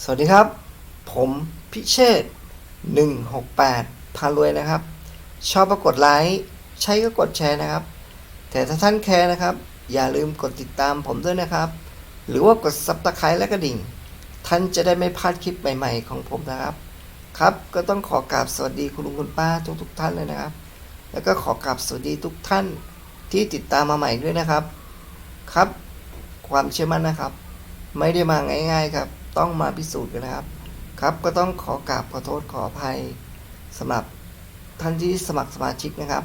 สวัสดีครับ ผมพิเชษ168 พารวยนะครับ ชอบก็กดไลค์ใช้ก็กดแชร์นะครับ แต่ถ้าท่านแคร์นะครับ อย่าลืมกดติดตามผมด้วยนะครับ หรือว่ากดซับสไครต์และกระดิ่ง ท่านจะได้ไม่พลาดคลิปใหม่ๆของผมนะครับ ครับก็ต้องขอกราบสวัสดีคุณลุงคุณป้าทุกๆท่านเลยนะครับ แล้วก็ขอกราบสวัสดีทุกท่านที่ติดตามมาใหม่ด้วยนะครับ ครับ ความเชื่อมั่นนะครับ ไม่ได้มาง่าย ๆครับ ต้องมาพิสูจน์กันนะครับ ครับก็ต้องขอกราบขอโทษขออภัยสำหรับท่านที่สมัครสมาชิกนะครับ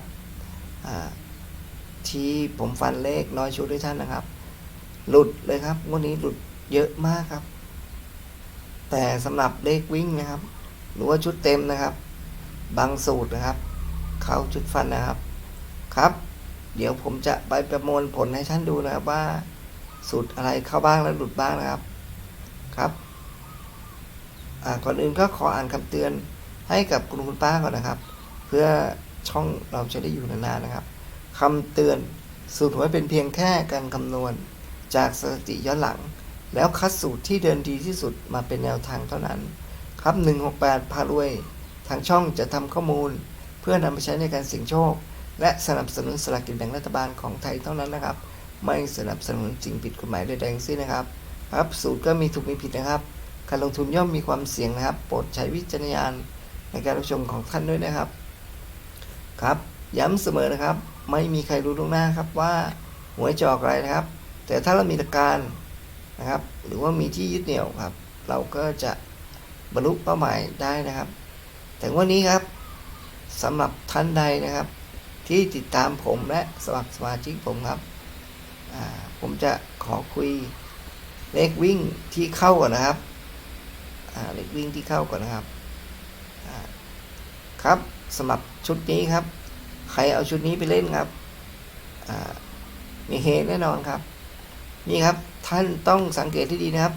ที่ผมฟันเลขน้อยชุดด้วยท่านนะครับ หลุดเลยครับวันนี้หลุดเยอะมากครับ แต่สำหรับเลขวิ่งนะครับ หรือว่าชุดเต็มนะครับ บางสูตรนะครับ เข้าชุดฟันนะครับครับ เดี๋ยวผมจะไปประมวลผลให้ท่านดูนะครับว่าสูตรอะไรเข้าบ้างแล้วหลุดบ้างนะครับ ครับก่อนอื่นก็ขออ่านคำเตือนให้กับคุณคุณป้าก่อนนะครับ เพื่อช่องเราจะได้อยู่นานๆนะครับคำเตือนสูตรหวยเป็นเพียงแค่การคำนวณจากสถิติย้อนหลัง แล้วคัดสูตรที่เดินดีที่สุดมาเป็นแนวทางเท่านั้น ครับ 168 พารวย ทางช่องจะทำข้อมูล เพื่อนำไปใช้ในการเสี่ยงโชค และสนับสนุนสลากกินแบ่งรัฐบาลของไทยเท่านั้นนะครับ ไม่สนับสนุนสิ่งผิดกฎหมายใดๆทั้งสิ้นนะครับ ครับสูตรก็มีถูกมีผิดนะครับ การลงทุนย่อมมีความเสี่ยงนะครับ โปรดใช้วิจารณญาณในการรับชมของท่านด้วยนะครับ ครับ ย้ำเสมอนะครับ ไม่มีใครรู้ล่วงหน้าครับว่าหวยจะออกอะไรนะครับ แต่ถ้าเรามีหลักการนะครับ หรือว่ามีที่ยึดเหนี่ยวครับ เราก็จะบรรลุเป้าหมายได้นะครับ แต่วันนี้ครับสำหรับท่านใดนะครับ ที่ติดตามผมและสมัครสมาชิกผมครับผมจะขอคุย เลขวิ่งที่เข้าก่อนนะครับเลขวิ่งที่เข้าก่อนนะครับ ครับสำหรับชุดนี้ครับ ใครเอาชุดนี้ไปเล่นครับ มีเฮแน่นอนครับ นี่ครับท่านต้องสังเกตที่ดีนะครับ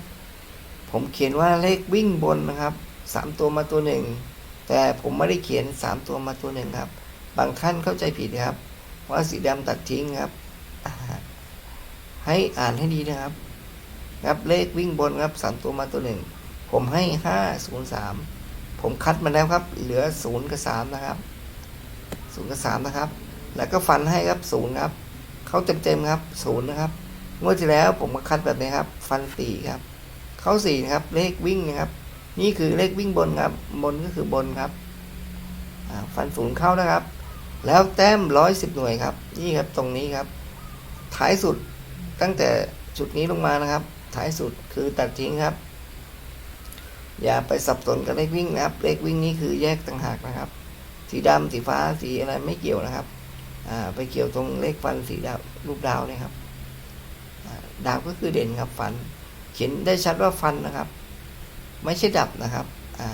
ผมเขียนว่าเลขวิ่งบนนะครับสามตัวมาตัวหนึ่งแต่ผมไม่ได้เขียนสามตัวมาตัวหนึ่งครับ บางท่านเข้าใจผิดนะครับว่าสีดำตัดทิ้งครับ ให้อ่านให้ดีนะครับ ครับเลขวิ่งบนครับสามตัวมาตัวหนึ่งผมให้ห้าศูนย์สามผมคัดมาแล้วครับ เหลือศูนย์กับสามนะครับศูนย์กับสามนะครับ แล้วก็ฟันให้ครับศูนย์ครับเขาเต็มเต็มๆครับศูนย์นะครับงวดที่แล้วผมก็คัดแบบนี้ครับ ฟันสี่ครับ เข้าสี่ครับ เลขวิ่งนะครับ นี่คือเลขวิ่งบนครับบนก็คือบนครับฟันศูนย์เข้านะครับ แล้วแต้มร้อยสิบหน่วยครับ นี่ครับตรงนี้ครับ ท้ายสุดตั้งแต่จุดนี้ลงมานะครับ ท้ายสุดคือตัดทิ้งครับ อย่าไปสับสนกับเลขวิ่งนะครับ เลขวิ่งนี้คือแยกต่างหากนะครับ สีดำสีฟ้าสีอะไรไม่เกี่ยวนะครับอ่าไปเกี่ยวตรงเลขฟันสีดาวรูปดาวเนี่ยครับดาวก็คือเด่นครับฟัน เขียนได้ชัดว่าฟันนะครับ ไม่ใช่ดับนะครับอ่า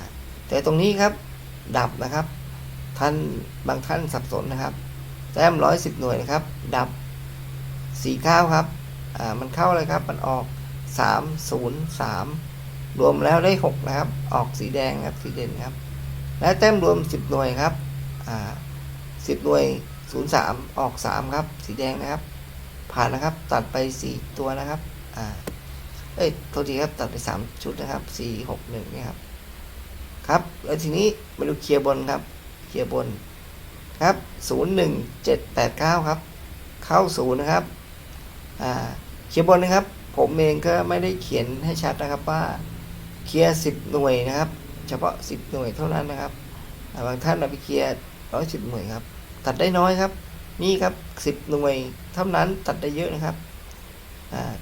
แต่ตรงนี้ครับดับนะครับ ท่านบางท่านสับสนนะครับแต้มร้อยสิบหน่วยนะครับ ดับสี่เก้าครับ อ่า มันเข้าเลยครับ มันออก สามศูนย์สามรวมแล้วได้หกนะครับ ออกสีแดงครับสีเด่นครับ และแต้มรวมสิบหน่วยครับอ่าสิบหน่วยศูนย์สามออกสามครับ สีแดงนะครับ ผ่านนะครับ ตัดไปสี่ตัวนะครับอ่าเอ้ยโทษทีครับตัดไปสามชุดนะครับสี่หกหนึ่งนี่ครับครับ แล้วทีนี้มาดูเคลียร์บนครับ เคลียร์บนครับศูนย์หนึ่งเจ็ดแปดเก้าครับ เข้าศูนย์นะครับอ่าเคลียร์บนนะครับ ผมเองก็ไม่ได้เขียนให้ชัดนะครับว่าเคลียร์สิบหน่วยนะครับ เฉพาะสิบหน่วยเท่านั้นนะครับบางท่านเอาไปเคลียร์ร้อยสิบหน่วยครับ ตัดได้น้อยครับ นี่ครับสิบหน่วยเท่านั้นตัดได้เยอะนะครับ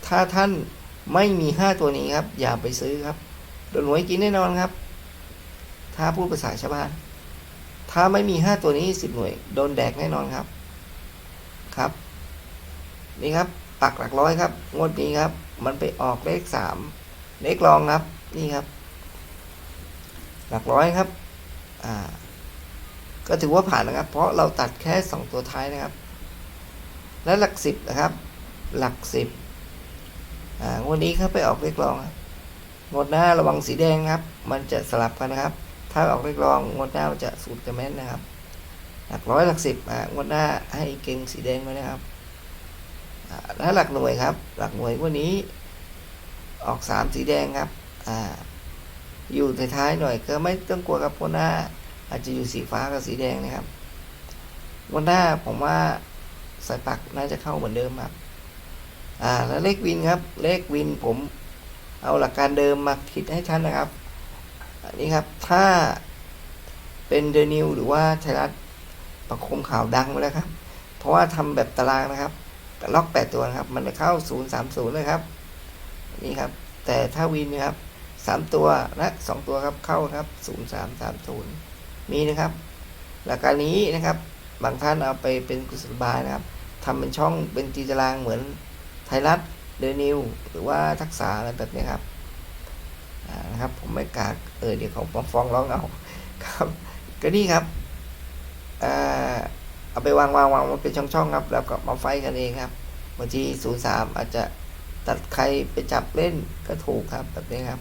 ถ้าท่านไม่มีห้าตัวนี้ครับ อย่าไปซื้อครับโดนหวยกินแน่นอนครับ ถ้าพูดภาษาชาวบ้านถ้าไม่มีห้าตัวนี้สิบหน่วย โดนแดกแน่นอนครับครับ นี่ครับ ปักหลักร้อยครับ งวดนี้ครับ มันไปออกเลขสามเลขรองครับ นี่ครับ หลักร้อยครับ อ่า ก็ถือว่าผ่านนะครับ เพราะเราตัดแค่สองตัวท้ายนะครับ และหลักสิบนะครับ หลักสิบอ่างวดนี้ครับไปออกเลขรองครับงวดหน้าระวังสีแดงครับ มันจะสลับกันนะครับ ถ้าออกเลขรองงวดหน้ามันจะสูตรจะแม่นนะครับ หลักร้อยหลักสิบอ่างวดหน้าให้เก่งสีแดงไว้นะครับ และหลักหน่วยครับ หลักหน่วยวันนี้ ออกสามสีแดงครับอ่าอยู่ท้ายๆหน่อยก็ไม่ต้องกลัวครับเพราะหน้า อาจจะอยู่สีฟ้ากับสีแดงนะครับวันหน้าผมว่าสายปักน่าจะเข้าเหมือนเดิมครับ อ่า แล้วเลขวินครับ เลขวินผมเอาหลักการเดิมมาคิดให้ท่านนะครับ อันนี้ครับ ถ้าเป็นเดนิวหรือว่าไทยรัฐประคมข่าวดังไปแล้วครับ เพราะว่าทำแบบตารางนะครับ ล็อกแปดตัวนะครับ มันจะเข้าศูนย์สามศูนย์เลยครับ นี่ครับ แต่ถ้าวินนะครับสามตัวและสองตัวครับเข้าครับศูนย์สามสามศูนย์มีนะครับ หลักการนี้นะครับ บางท่านเอาไปเป็นกุศลบายนะครับทำเป็นช่องเป็นตีตารางเหมือนไทยรัฐเดนิวหรือว่าทักษะอะไรแบบนี้ครับนะครับ ผมไม่กล้าเออเดี๋ยวเขามาฟ้องร้องเอาครับ ก็นี่ครับอ่า เอาไปวางวางวางมันเป็นช่องๆครับ แล้วก็มาไฟกันเองครับบางทีศูนย์สามอาจจะตัดใครไปจับเล่นก็ถูกครับแบบนี้ครับ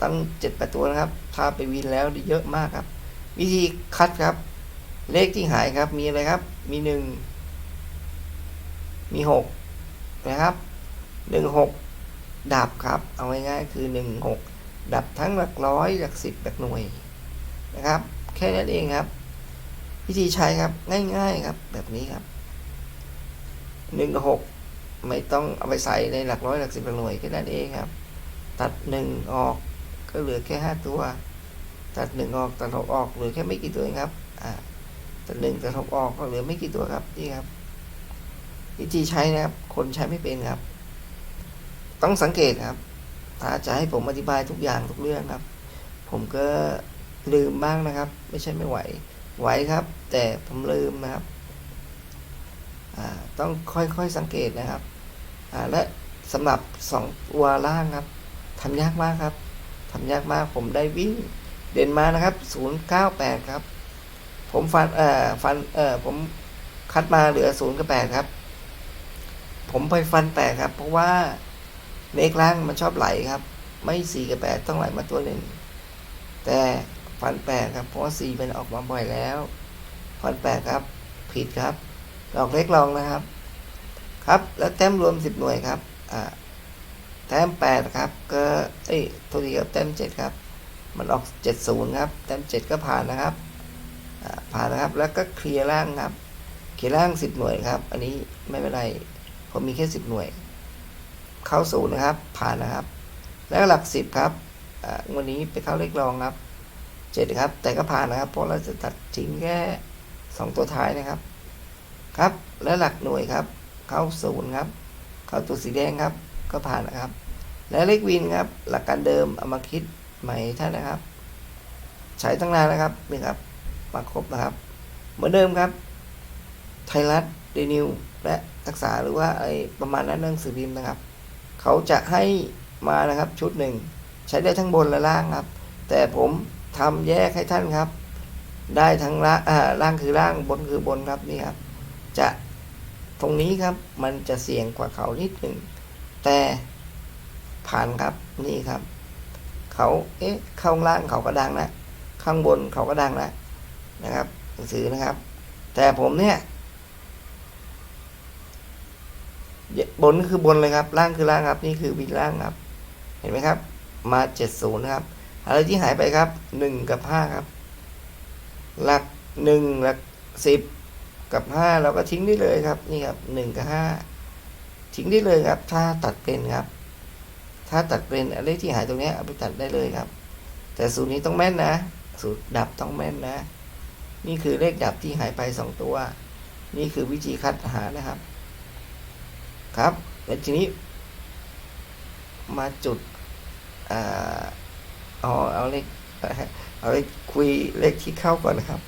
ตั้งเจ็ดแปดตัวนะครับถ้าไปวินแล้วเยอะมากครับ วิธีคัดครับ เลขที่หายครับ มีอะไรครับ มีหนึ่งมีหกนะครับหนึ่งหกดับครับ เอาง่ายๆคือหนึ่งหกดับทั้งหลักร้อยหลักสิบหลักหน่วยนะครับ แค่นั้นเองครับ วิธีใช้ครับ ง่ายๆครับ แบบนี้ครับหนึ่งหกไม่ต้องเอาไปใส่ในหลักร้อยหลักสิบหลักหน่วยแค่นั้นเองครับ ตัดหนึ่งออกก็เหลือแค่ห้าตัว ตัดหนึ่งออกตัดหกออกเหลือแค่ไม่กี่ตัวครับอ่าตัดหนึ่งตัดหกออกก็เหลือไม่กี่ตัวครับนี่ครับ วิธีใช้นะครับ คนใช้ไม่เป็นครับ ต้องสังเกตครับ ถ้าจะให้ผมอธิบายทุกอย่างทุกเรื่องครับ ผมก็ลืมบ้างนะครับ ไม่ใช่ไม่ไหว ไหวครับ แต่ผมลืมนะครับต้องค่อยๆสังเกตนะครับและสำหรับสองตัวล่างครับทำยากมากครับทำยากมากผมได้วิ่งเด่นมานะครับศูนย์เก้าแปดครับ ผมฟันเอ่อฟันเอ่อผมคัดมาเหลือศูนย์กับแปดครับ ผมไปฟันแปดครับ เพราะว่าเลขล่างมันชอบไหลครับ ไม่สี่กับแปดต้องไหลมาตัวหนึ่งแต่ ฟันแปดครับ เพราะว่าสี่มันออกมาบ่อยแล้วฟันแปดครับ ผิดครับ ดอกเล็กลองนะครับ ครับ แล้วแต้มรวมสิบหน่วยครับ อ่า แต้มแปดครับ ก็ เอ้ยโทษทีครับ แต้มเจ็ดครับ มันออกเจ็ดศูนย์ครับ แต้มเจ็ดก็ผ่านนะครับ อ่า ผ่านนะครับ แล้วก็เคลียร์ล่างครับ เคลียร์ล่างสิบหน่วยครับ อันนี้ไม่เป็นไร ผมมีแค่สิบหน่วย เข้าศูนย์นะครับ ผ่านนะครับ แล้วหลักสิบครับวันนี้ไปเข้าเลขรองครับ เจ็ดครับ แต่ก็ผ่านนะครับ เพราะเราจะตัดทิ้งแค่สองตัวท้ายนะครับ ครับ แล้วหลักหน่วยครับ เข้าศูนย์ครับ เข้าตัวสีแดงครับ ก็ผ่านนะครับ และเลขวินครับ หลักการเดิมเอามาคิดใหม่ท่านนะครับ ใช้ตั้งนานนะครับนี่ครับ มาครบนะครับ เหมือนเดิมครับ ไทยรัฐเดนิวและทักษะหรือว่าไอประมาณนั้นหนังสือพิมพ์นะครับ เขาจะให้มานะครับชุดหนึ่ง ใช้ได้ทั้งบนและล่างครับ แต่ผม ทำแยกให้ท่านครับ ได้ทั้งล่างอ่าล่างคือล่างบนคือบนครับนี่ครับ จะตรงนี้ครับมันจะเสี่ยงกว่าเขานิดหนึ่งแต่ผ่านครับนี่ครับ เขาเอ๊ะข้างล่างเขาก็ดังนะข้างบนเขาก็ดังนะนะครับหนังสือนะครับ แต่ผมเนี่ยบนคือบนเลยครับ ล่างคือล่างครับ นี่คือวินล่างครับ เห็นไหมครับ มาเจ็ดศูนย์นะครับ อะไรที่หายไปครับหนึ่งกับห้าครับ หลักหนึ่งหลักสิบกับห้าเราก็ทิ้งได้เลยครับ นี่ครับหนึ่งกับห้าทิ้งได้เลยครับ ถ้าตัดเป็นครับ ถ้าตัดเป็นอะไรที่หายตรงนี้เอาไปตัดได้เลยครับ แต่สูตรนี้ต้องแม่นนะ สูตรดับต้องแม่นนะ นี่คือเลขดับที่หายไปสองตัว นี่คือวิธีคัดหานะครับ ครับแล้วทีนี้ มาจุดอ่า เอาเอาเลขเอาเลขคุยเลขที่เข้าก่อนนะครับ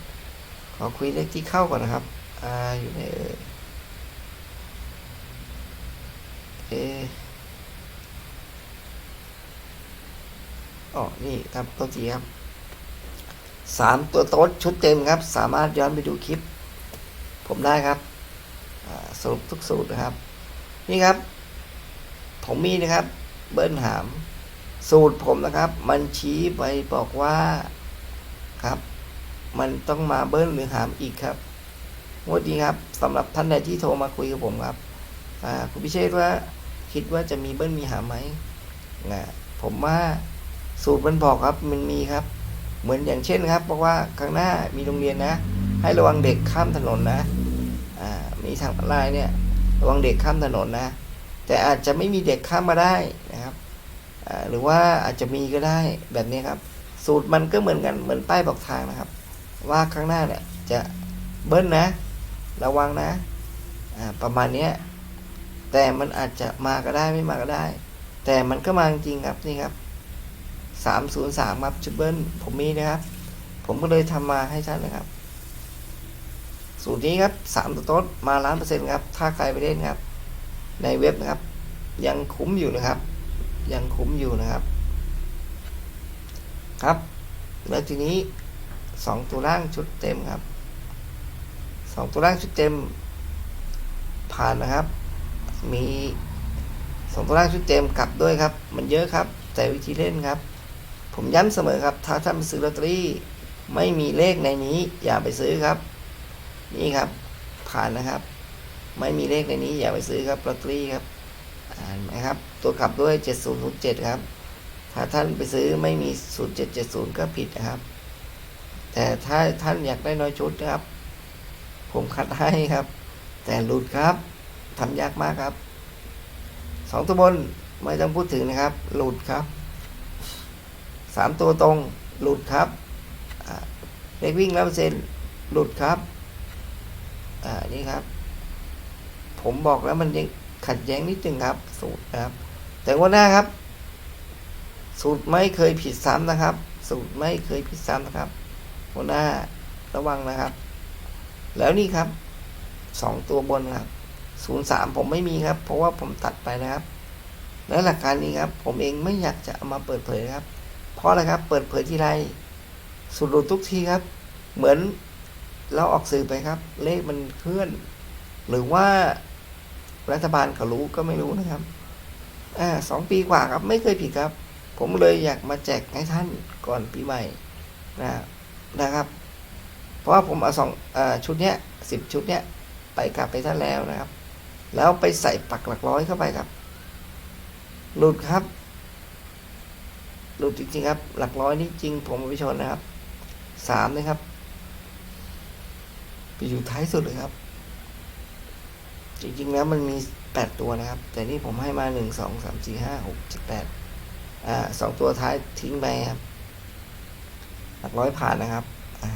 ขอคุยเลขที่เข้าก่อนนะครับ อ่าอยู่ในเออเออ๋อนี่ครับตัวทีครับสามตัวโต๊ดชุดเต็มครับ สามารถย้อนไปดูคลิป ผมได้ครับสรุปทุกสูตรนะครับ นี่ครับ ผมมีนะครับ เบิ้ลหาม สูตรผมนะครับ มันชี้ไปบอกว่าครับ มันต้องมาเบิ้ลหรือหามอีกครับงวดนี้ครับสำหรับท่านใดที่โทรมาคุยกับผมครับคุณพิเชษว่าคิดว่าจะมีเบิ้ลมีหามไหมนะผมว่าสูตรมันบอกครับมันมีครับ เหมือนอย่างเช่นครับบอกว่าข้างหน้ามีโรงเรียนนะ ให้ระวังเด็กข้ามถนนนะมีทางลายเนี่ย ระวังเด็กข้ามถนนนะ แต่อาจจะไม่มีเด็กข้ามมาได้ หรือว่าอาจจะมีก็ได้แบบนี้ครับ สูตรมันก็เหมือนกันเหมือนป้ายบอกทางนะครับ ว่าข้างหน้าเนี่ยจะเบิ้ลนะ ระวังนะประมาณนี้แต่มันอาจจะมาก็ได้ไม่มาก็ได้ แต่มันก็มาจริงครับนี่ครับสามศูนย์สามครับชุดเบิ้ลผมมีนะครับ ผมก็เลยทำมาให้ท่านนะครับ สูตรนี้ครับสามตัวต้นมาล้านเปอร์เซ็นต์ครับถ้าใครไปเล่นครับ ในเว็บนะครับ ยังคุ้มอยู่นะครับ ยังคุ้มอยู่นะครับ ครับ แล้วทีนี้สองตัวล่างชุดเต็มครับสองตัวล่างชุดเต็ม ผ่านนะครับ มีสองตัวล่างชุดเต็มกลับด้วยครับ มันเยอะครับ แต่วิธีเล่นครับ ผมย้ำเสมอครับ ถ้าท่านซื้อลอตเตอรี่ไม่มีเลขในนี้ อย่าไปซื้อครับ นี่ครับ ผ่านนะครับ ไม่มีเลขในนี้อย่าไปซื้อครับลอตเตอรี่ครับ อ่านไหมครับ ตัวกลับด้วย 7007 ครับ ถ้าท่านไปซื้อไม่มี 0770 ก็ผิดนะครับ แต่ถ้าท่านอยากได้น้อยชุดนะครับ ผมคัดให้ครับ แต่หลุดครับทำยากมากครับสองตัวบนไม่ต้องพูดถึงนะครับ หลุดครับสามตัวตรงหลุดครับเลขวิ่งร้อยเปอร์เซ็นต์หลุดครับ อ่า นี่ครับ ผมบอกแล้วมันยัง ขัดแย้งนิดนึงครับสูตรนะครับ แต่ว่าหน้าครับ สูตรไม่เคยผิดซ้ำนะครับ สูตรไม่เคยผิดซ้ำนะครับหัวหน้าระวังนะครับ แล้วนี่ครับสองตัวบนครับศูนย์สามผมไม่มีครับ เพราะว่าผมตัดไปนะครับ และหลักการนี้ครับ ผมเองไม่อยากจะเอามาเปิดเผยครับ เพราะอะไรครับ เปิดเผยที่ไรสุดหลุดทุกทีครับ เหมือนเราออกสื่อไปครับ เลขมันเคลื่อน หรือว่า รัฐบาลเขารู้ก็ไม่รู้นะครับ อ่าสองปีกว่าครับ ไม่เคยผิดครับ ผมเลยอยากมาแจกให้ท่านก่อนปีใหม่นะนะครับ เพราะว่าผมเอาสองอชุดเนี้ยสิบชุดเนี้ยไปกลับไปท่านแล้วนะครับ แล้วไปใส่ปักหลักร้อยเข้าไปครับ หลุดครับ หลุดจริงๆครับ หลักร้อยนี่จริง ผมไปชนนะครับสามนะครับ ไปอยู่ท้ายสุดเลยครับ จริงๆแล้วมันมีแปดตัวนะครับ แต่นี่ผมให้มาหนึ่งสองสามสี่ห้าหกเจ็ดแปดอ่าสองตัวท้ายทิ้งไปครับ หลักร้อยผ่านนะครับอ่า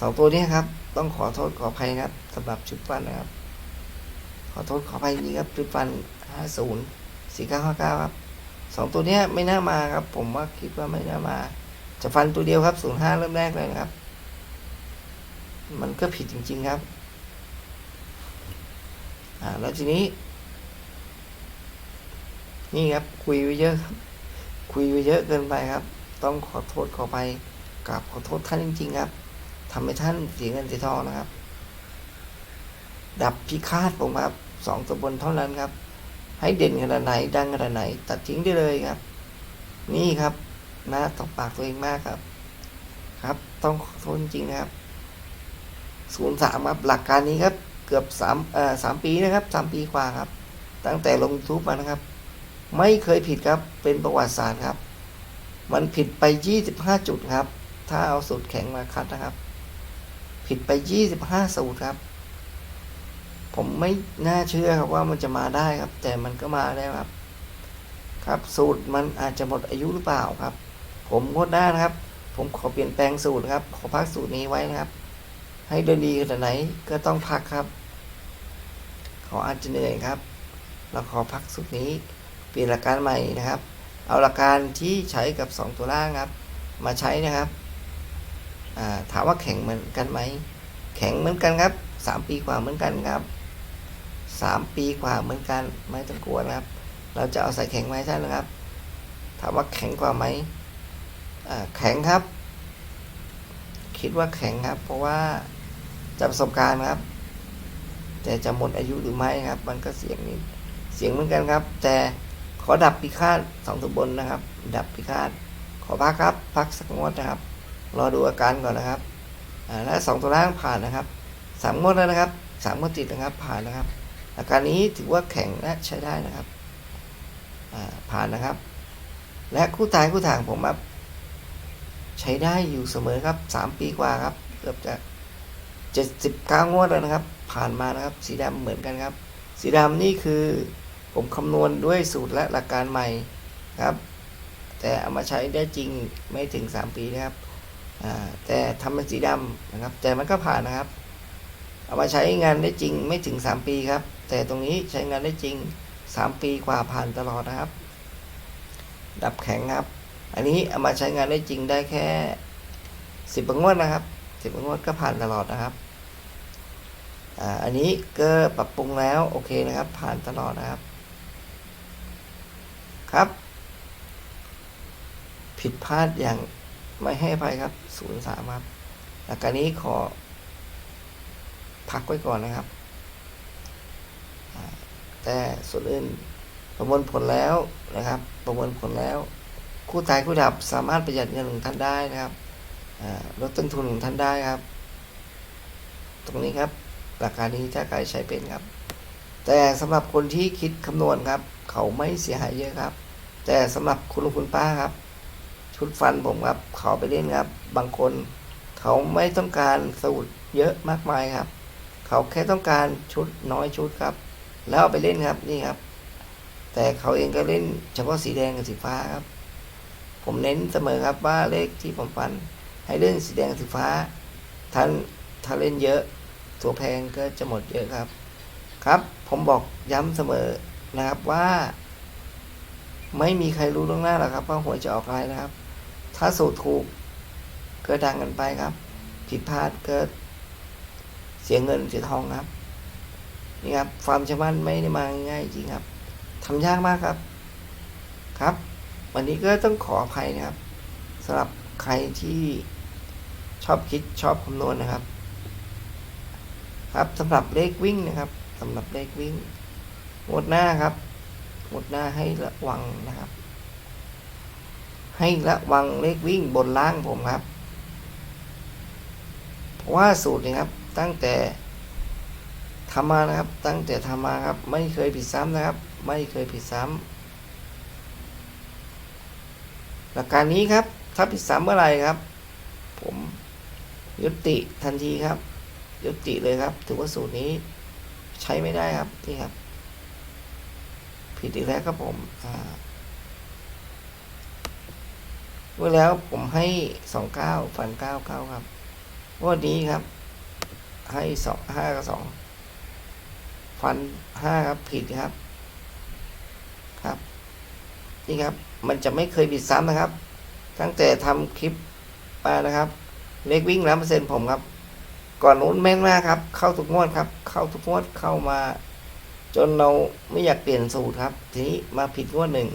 สองตัวนี้ครับ ต้องขอโทษขออภัยครับสำหรับชุดฟันนะครับ ขอโทษขออภัยจริงครับชุดฟันห้าศูนย์สี่เก้าห้าเก้าครับสองตัวนี้ไม่น่ามาครับ ผมว่าคิดว่าไม่น่ามา จะฟันตัวเดียวครับศูนย์ห้าเริ่มแรกเลยนะครับ มันก็ผิดจริง ๆ ครับ อ่าแล้วทีนี้ นี่ครับคุยไปเยอะครับ คุยไปเยอะเกินไปครับ ต้องขอโทษขอไปกราบขอโทษท่านจริง ๆ ครับทำให้ท่านเสียเงินเสียทองนะครับ ดับพิฆาตผมครับสองตัวบนเท่านั้นครับ ให้เด่นขนาดไหนดังขนาดไหน ตัดทิ้งได้เลยครับ นี่ครับนะตบปากตัวเองมากครับ ครับ ต้องขอโทษจริงๆนะครับศูนย์สามครับหลักการนี้ครับ เกือบสามสามปีนะครับสามปีกว่าครับ ตั้งแต่ลงทูบมานะครับ ไม่เคยผิดครับเป็นประวัติศาสตร์ครับ มันผิดไปยี่สิบห้าจุดครับ ถ้าเอาสูตรแข็งมาคัดนะครับ ผิดไปยี่สิบห้าสูตรครับ ผมไม่น่าเชื่อครับว่ามันจะมาได้ครับ แต่มันก็มาแล้วครับ ครับสูตรมันอาจจะหมดอายุหรือเปล่าครับ ผมงดหน้านะครับ ผมขอเปลี่ยนแปลงสูตรครับ ขอพักสูตรนี้ไว้นะครับให้เดินดีขนาดไหนก็ต้องพักครับ ขออาจจะเหนื่อยครับ เราขอพักสูตรนี้เปลี่ยนหลักการใหม่นะครับ เอาหลักการที่ใช้กับ 2 ตัวล่างครับ มาใช้นะครับาถามว่าแข็งเหมือนกันไหม แข็งเหมือนกันครับ 3 ปีกว่าเหมือนกันครับ 3 ปีกว่าเหมือนกันไม่ต้องกลัวนะครับ เราจะเอาใส่แข็งไหมท่านนะครับ ถามว่าแข็งกว่าไหมแข็งครับ คิดว่าแข็งครับ เพราะว่าจากประสบการณ์ครับ แต่จะหมดอายุหรือไม่ครับ มันก็เสียงนิดเสียงเหมือนกันครับ แต่ขอดับพิฆาตสองตัวบนนะครับ ดับพิฆาตขอพักครับ พักสักงวดนะครับ รอดูอาการก่อนนะครับและสองตัวล่างผ่านนะครับสามงวดแล้วนะครับสามงวดติดนะครับ ผ่านนะครับ อาการนี้ถือว่าแข็งและใช้ได้นะครับผ่านนะครับ และคู่ตายคู่ทางผมครับใช้ได้อยู่เสมอครับสามปีกว่าครับ เกือบจะ เจ็ดสิบเก้างวดแล้วนะครับ ผ่านมานะครับ สีดำเหมือนกันครับ สีดำนี่คือผมคำนวณด้วยสูตรและหลักการใหม่ครับ แต่เอามาใช้ได้จริงไม่ถึงสามปีนะครับแต่ทำเป็นสีดำนะครับ แต่มันก็ผ่านนะครับ เอามาใช้งานได้จริงไม่ถึงสามปีครับ แต่ตรงนี้ใช้งานได้จริงสามปีกว่าผ่านตลอดนะครับ ดับแข็งครับ อันนี้เอามาใช้งานได้จริงได้แค่สิบงวดนะครับ สิบงวดก็ผ่านตลอดนะครับอ่าอันนี้ก็ปรับปรุงแล้วโอเคนะครับ ผ่านตลอดนะครับ ครับ ผิดพลาดอย่างไม่ให้อภัยครับศูนย์สามครับหลักการนี้ขอ พักไว้ก่อนนะครับ แต่ส่วนอื่นประมวลผลแล้วนะครับ ประมวลผลแล้ว คู่ตายคู่ดับสามารถประหยัดเงินของท่านได้นะครับ ลดต้นทุนของท่านได้ครับ ตรงนี้ครับหลักการนี้ถ้าใครใช้เป็นครับ แต่สำหรับคนที่คิดคำนวณครับ เขาไม่เสียหายเยอะครับ แต่สำหรับคุณลุงคุณป้าครับ ชุดฟันผมครับ เขาไปเล่นครับ บางคน เขาไม่ต้องการสูตรเยอะมากมายครับ เขาแค่ต้องการชุดน้อยชุดครับ แล้วเอาไปเล่นครับนี่ครับ แต่เขาเองก็เล่นเฉพาะสีแดงกับสีฟ้าครับ ผมเน้นเสมอครับว่าเลขที่ผมฟัน ให้เล่นสีแดงสีฟ้าท่านถ้าเล่นเยอะ ตัวแพงก็จะหมดเยอะครับ ครับผมบอกย้ำเสมอนะครับว่า ไม่มีใครรู้ล่วงหน้าหรอกครับ ว่าหวยจะออกอะไรนะครับ ถ้าสูตรถูกก็ดังกันไปครับ ผิดพลาดก็เสียเงินเสียทองครับ นี่ครับความชำนาญไม่ได้มาง่ายจริงครับทำยากมากครับ ครับ วันนี้ก็ต้องขออภัยนะครับสำหรับใครที่ ชอบคิดชอบคำนวณนะครับ ครับสำหรับเลขวิ่งนะครับสำหรับเลขวิ่งงวดหน้าครับงวดหน้าให้ระวังนะครับ ให้ระวังเลขวิ่งบนล่างผมครับ เพราะว่าสูตรนี้ครับตั้งแต่ทำมานะครับ ตั้งแต่ทำมาครับ ไม่เคยผิดซ้ำนะครับ ไม่เคยผิดซ้ำหลักการนี้ครับ ถ้าผิดซ้ำเมื่อไหร่ครับ ผม ยุติทันทีครับ ยุติเลยครับ ถือว่าสูตรนี้ใช้ไม่ได้ครับนี่ครับ ผิดอีกแล้วครับผมอ่าเมื่อแล้วผมให้สองเก้าฟันเก้าเก้าครับวันนี้ครับ ให้สองห้ากับสองฟันห้าครับผิดครับ ครับ นี่ครับ มันจะไม่เคยผิดซ้ำนะครับ ตั้งแต่ทำคลิปมานะครับ เลขวิ่งร้อยเปอร์เซ็นต์ผมครับ ก่อนนู้นแม่นมากครับ เข้าทุกงวดครับ เข้าทุกงวดเข้ามา จนเราไม่อยากเปลี่ยนสูตรครับ ทีนี้มาผิดงวดหนึ่ง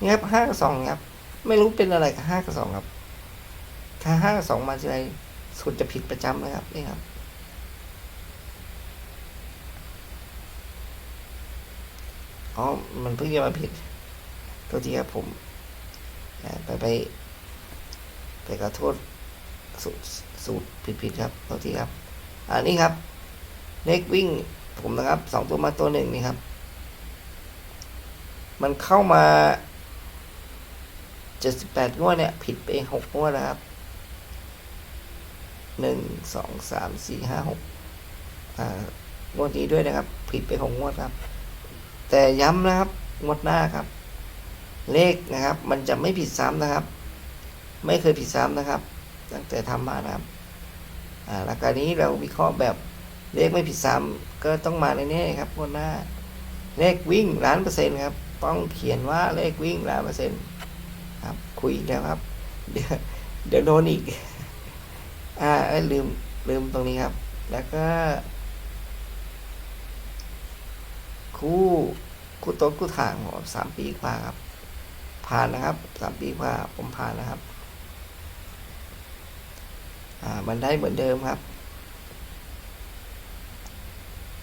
นี่ครับห้ากับสองครับ ไม่รู้เป็นอะไรกับห้ากับสองครับ ถ้าห้ากับสองมาทีไรสูตรจะผิดประจำนะครับนี่ครับอ๋อ มันเพิ่งจะมาผิดตัวทีครับผม ไปไป ไปขอโทษ สูตรสูตรผิดๆครับตัวทีครับ อันนี้ครับเลขวิ่งผมนะครับสองตัวมาตัวหนึ่งนี่ครับ มันเข้ามาเจ็ดสิบแปดงวดเนี่ย ผิดไปหกงวดนะครับหนึ่งสองสามสี่ห้าหกอ่างวดนี้ด้วยนะครับ ผิดไปหกงวดครับ แต่ย้ำนะครับงวดหน้าครับ เลขนะครับ มันจะไม่ผิดซ้ำนะครับ ไม่เคยผิดซ้ำนะครับ ตั้งแต่ทำมานะครับอ่าหลักการนี้เราวิเคราะห์แบบเลขไม่ผิดซ้ำก็ต้องมาแน่ๆครับงวดหน้า เลขวิ่งล้านเปอร์เซ็นต์ครับ ต้องเขียนว่าเลขวิ่งล้านเปอร์เซ็นต์ครับ คุยอีกแล้วครับ เดี๋ยวเดี๋ยวโดนอีก อ่าเอ้ยลืมลืมตรงนี้ครับ แล้วก็ คู่คู่โต๊ะคู่ทางผมสามปีกว่าครับ ผ่านนะครับสามปีกว่าผมผ่านนะครับ มันได้เหมือนเดิมครับ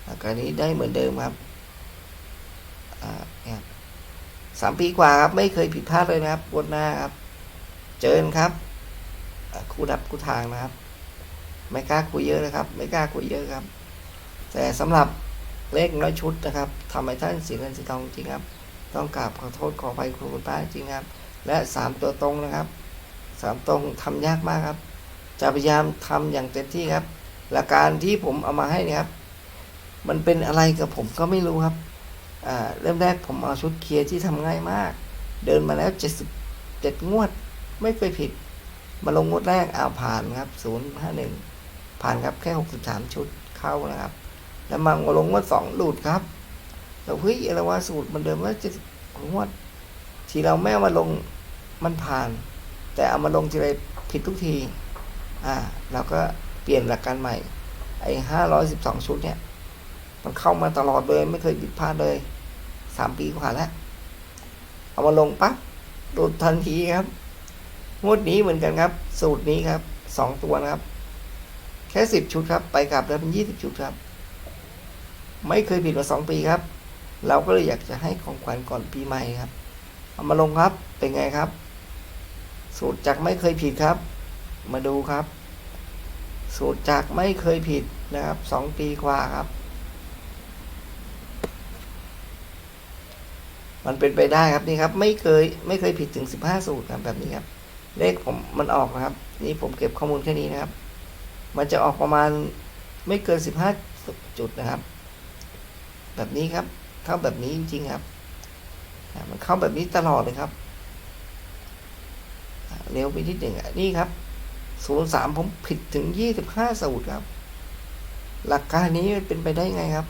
อาการนี้ได้เหมือนเดิมครับสามปีกว่าครับไม่เคยผิดพลาดเลยนะครับวนหน้าครับ เจอกันครับคู่ดับคู่ทางนะครับ ไม่กล้าคุยเยอะนะครับ ไม่กล้าคุยเยอะครับ แต่สำหรับเลขน้อยชุดนะครับทำให้ท่านเสียเงินเสียทองจริงครับ ต้องกราบขอโทษขออภัยคุณป้าจริงครับ และสามตัวตรงนะครับสามตรงทำยากมากครับ จะพยายามทำอย่างเต็มที่ครับ หลักการที่ผมเอามาให้เนยครับ มันเป็นอะไรกับผมก็ไม่รู้ครับเริ่มแรกผมเอาชุดเคลียร์ที่ทำง่ายมาก เดินมาแล้วเจ็ดสิบเจ็ดงวด ไม่เคยผิด มาลงงวดแรกเอาผ่านครับศูนย์ห้าหนึ่งผ่านครับแค่หกสิบสามชุดเข้านะครับ แล้วมาลงงวดสองหลุดครับเราเฮ้ยอะไรวะสูตรมันเดิมว่าเจ็ดสิบงวด ที่เราไม่เอามาลงมันผ่าน แต่เอามาลงทีไรผิดทุกที อ่าเราก็เปลี่ยนหลักการใหม่ไอ้ห้าร้อยสิบสองชุดเนี่ย มันเข้ามาตลอดเลยไม่เคยผิดพลาดเลยสามปีกว่าแล้ว เอามาลงปั๊บหลุดทันทีครับงวดนี้เหมือนกันครับ สูตรนี้ครับสองตัวนะครับ แค่สิบชุดครับ ไปกลับแล้วเป็นยี่สิบชุดครับ ไม่เคยผิดมาสองปีครับ เราก็เลยอยากจะให้ของขวัญก่อนปีใหม่ครับ เอามาลงครับเป็นไงครับ สูตรจากไม่เคยผิดครับ มาดูครับ สูตรจากไม่เคยผิดนะครับสองปีกว่าครับ มันเป็นไปได้ครับนี่ครับ ไม่เคยไม่เคยผิดถึงสิบห้าสูตรครับแบบนี้ครับ เลขผมมันออกนะครับ นี่ผมเก็บข้อมูลแค่นี้นะครับ มันจะออกประมาณไม่เกินสิบห้าจุดนะครับ แบบนี้ครับเข้าแบบนี้จริงๆครับมันเข้าแบบนี้ตลอดเลยครับเร็วไปนิดหนึ่งอะนี่ครับ ศูนย์สามผมผิดถึงยี่สิบห้าสูตรครับ หลักการนี้มันเป็นไปได้ไงครับ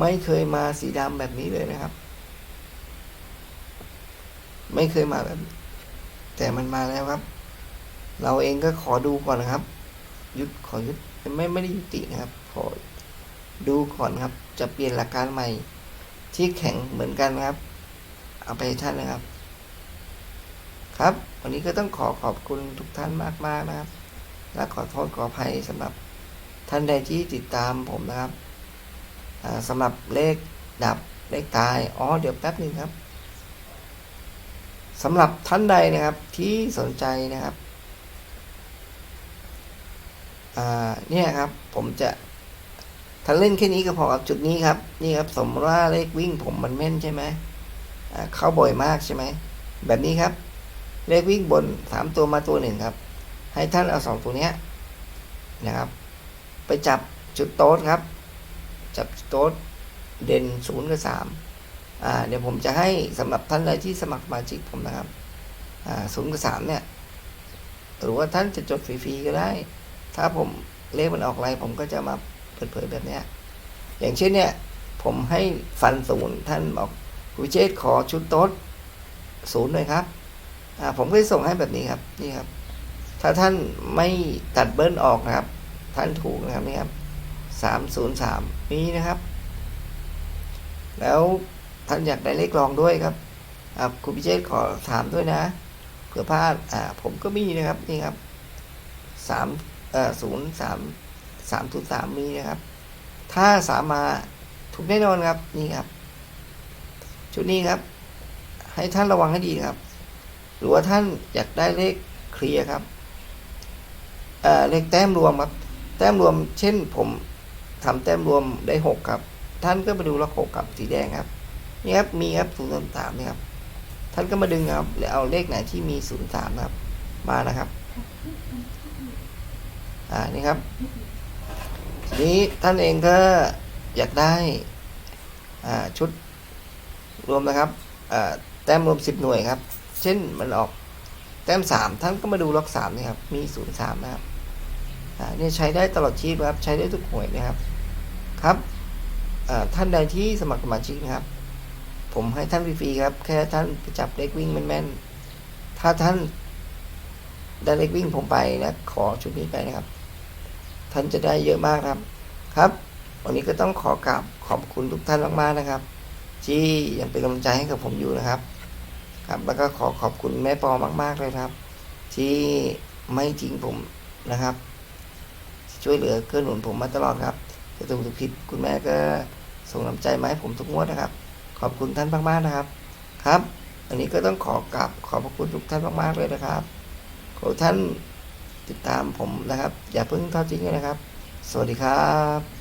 ไม่เคยมาสีดำแบบนี้เลยนะครับ ไม่เคยมาแบบ แต่มันมาแล้วครับ เราเองก็ขอดูก่อนนะครับ ยุดขอยุดไม่ไม่ได้ยุตินะครับ ขอดูก่อนครับ จะเปลี่ยนหลักการใหม่ ที่แข็งเหมือนกันครับ เอาไปท่านนะครับ ครับ วันนี้ก็ต้องขอขอบคุณทุกท่านมากๆนะครับ และขอโทษขออภัยสำหรับท่านใดที่ติดตามผมนะครับอ่าสำหรับเลขดับเลขตาย อ๋อ เดี๋ยวแป๊บหนึ่งครับสำหรับท่านใดนะครับที่สนใจนะครับเนี่ยครับ ผมจะถ้าเล่นแค่นี้ก็พอกับจุดนี้ครับ นี่ครับ สมมติว่าเลขวิ่งผมมันแม่นใช่ไหมเข้าบ่อยมากใช่ไหม แบบนี้ครับ เลขวิ่งบนสามตัวมาตัวหนึ่งครับ ให้ท่านเอาสองตัวเนี้ยนะครับ ไปจับจุดโต๊ดครับ จับจุดโต๊ดเด่นศูนย์กับสามอ่าเดี๋ยวผมจะให้สำหรับท่านใดที่สมัครสมาชิกผมนะครับอ่าศูนย์กับสามเนี่ย หรือว่าท่านจะจดฟรีๆก็ได้ ถ้าผมเลขมันออกไรผมก็จะมาเปิดเผยแบบเนี้ยอย่างเช่นเนี่ย ผมให้ฟันศูนย์ท่านบอกวิเชษขอชุดโต๊ดศูนย์หน่อยครับ ผมก็จะส่งให้แบบนี้ครับ นี่ครับ ถ้าท่านไม่ตัดเบิ้ลออกนะครับ ท่านถูกนะครับนี่ครับสามศูนย์สามมีนะครับ แล้วท่านอยากได้เลขรองด้วยครับคุณพิเชษขอถามด้วยนะเผื่อพลาดอ่าผมก็มีนะครับนี่ครับสามเอ่อศูนย์สามสามศูนย์สามมีนะครับ ถ้าสามมาถูกแน่นอนครับนี่ครับ ชุดนี้ครับ ให้ท่านระวังให้ดีครับ หรือว่าท่านอยากได้เลขเคลียร์ครับเเลขแต้มรวมครับ แต้มรวมเช่นผมทำแต้มรวมได้หกครับ ท่านก็มาดูเลขหกกับสีแดงครับนี่ครับมีครับศูนย์สามนี่ครับ ท่านก็มาดึงครับแล้วเอาเลขไหนที่มีศูนย์สามครับ มานะครับ อ่านี่ครับทีนี้ท่านเองก็อยากได้อ่าชุดรวมนะครับอ่าแต้มรวมสิบหน่วยครับ ช่นมันออกแต้มสามท่านก็มาดูล็อกสามนี่ครับ มีศูนย์สามนะครับเนี่ยใช้ได้ตลอดชีพครับ ใช้ได้ทุกหน่วยนะครับ ครับท่านใดที่สมัครสมาชิกนะครับ ผมให้ท่านฟรีๆครับ แค่ท่านไปจับเลขวิ่งแม่นๆ ถ้าท่านได้เลขวิ่งผมไปนะ ขอชุดนี้ไปนะครับ ท่านจะได้เยอะมากครับ ครับ วันนี้ก็ต้องขอกราบขอบคุณทุกท่านมากๆนะครับ ที่ยังเป็นกำลังใจให้กับผมอยู่นะครับ ครับ แล้วก็ขอขอบคุณแม่ปอมาก ๆ เลยครับ ที่ไม่ทิ้งผมนะครับ ช่วยเหลือเกื้อหนุนผมมาตลอดครับจะถูกถูกผิดคุณแม่ก็ส่งน้ำใจมาให้ผมทุกงวดนะครับ ขอบคุณท่านมากๆนะครับ ครับ อันนี้ก็ต้องขอกราบขอบพระคุณทุกท่านมากๆเลยนะครับขอท่านติดตามผมนะครับ อย่าเพิ่งทอดทิ้งนะครับ สวัสดีครับ